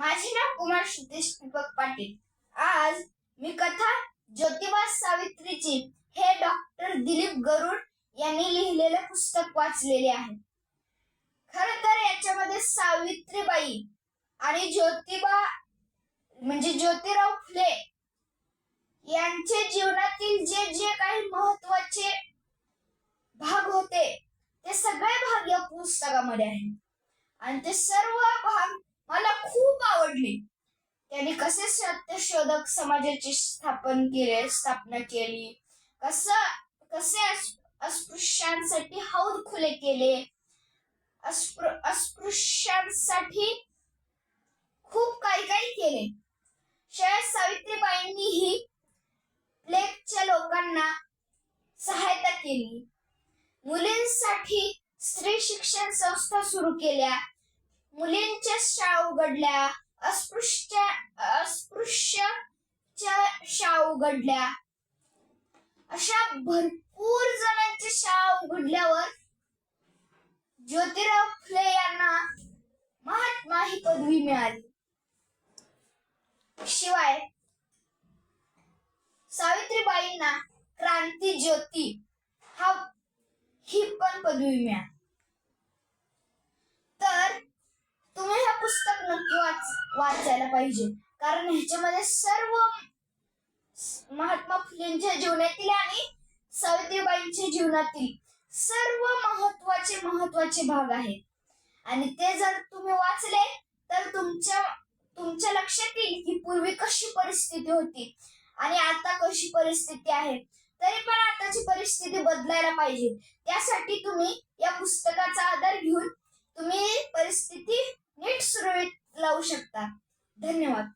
माझे नाव कुमार सिद्धेश दीपक पाटील. आज मी कथा ज्योतिबा सावित्रीची हे डॉक्टर दिलीप गरुड यांनी लिहिलेले पुस्तक वाचलेले आहे. खर तर याच्यामध्ये सावित्रीबाई आणि ज्योतिबा म्हणजे ज्योतिराव फुले यांचे जीवनातील जे जे काही महत्त्वाचे भाग होते ते सगळे भाग या पुस्तकामध्ये आहेत. आणि ते सर्व भाग मला खूप आवडले त्यांनी कसे सत्यशोधक समाजाची स्थापन केले स्थापना केली? कस कसे अस्पृश्यांसाठी हौद खुले केले? अस्पृश्यांसाठी खूप काही काही केले. शाळेत सावित्रीबाईंनीही प्लेगच्या लोकांना सहायता केली. मुलींसाठी स्त्री शिक्षण संस्था सुरू केल्या. मुलींच्या शाळा उघडल्या. अस्पृश्य अस्पृश्यच्या शाळा उघडल्या. अशा भरपूर जणांच्या शाळा उघडल्यावर ज्योतिराव फुले यांना महात्मा ही पदवी मिळाली. शिवाय सावित्रीबाईंना क्रांती ज्योती हा ही पण पदवी मिळाली तर तुम्ही हे पुस्तक नक्की वाच वाचायला पाहिजे. कारण ह्याच्यामध्ये सर्व महात्मा फुलेंच्या जीवनातील आणि सावित्रीबाईंच्या जीवनातील सर्व महत्त्वाचे महत्त्वाचे भाग आहेत. आणि ते जर तुम्ही वाचले तर तुमच्या तुमच्या लक्षात येईल की पूर्वी कशी परिस्थिती होती आणि आता कशी परिस्थिती आहे. तरी पण आताची परिस्थिती बदलायला पाहिजे. त्यासाठी तुम्ही या पुस्तकाचा आधार घेऊन तुम्ही परिस्थिती धन्यवाद.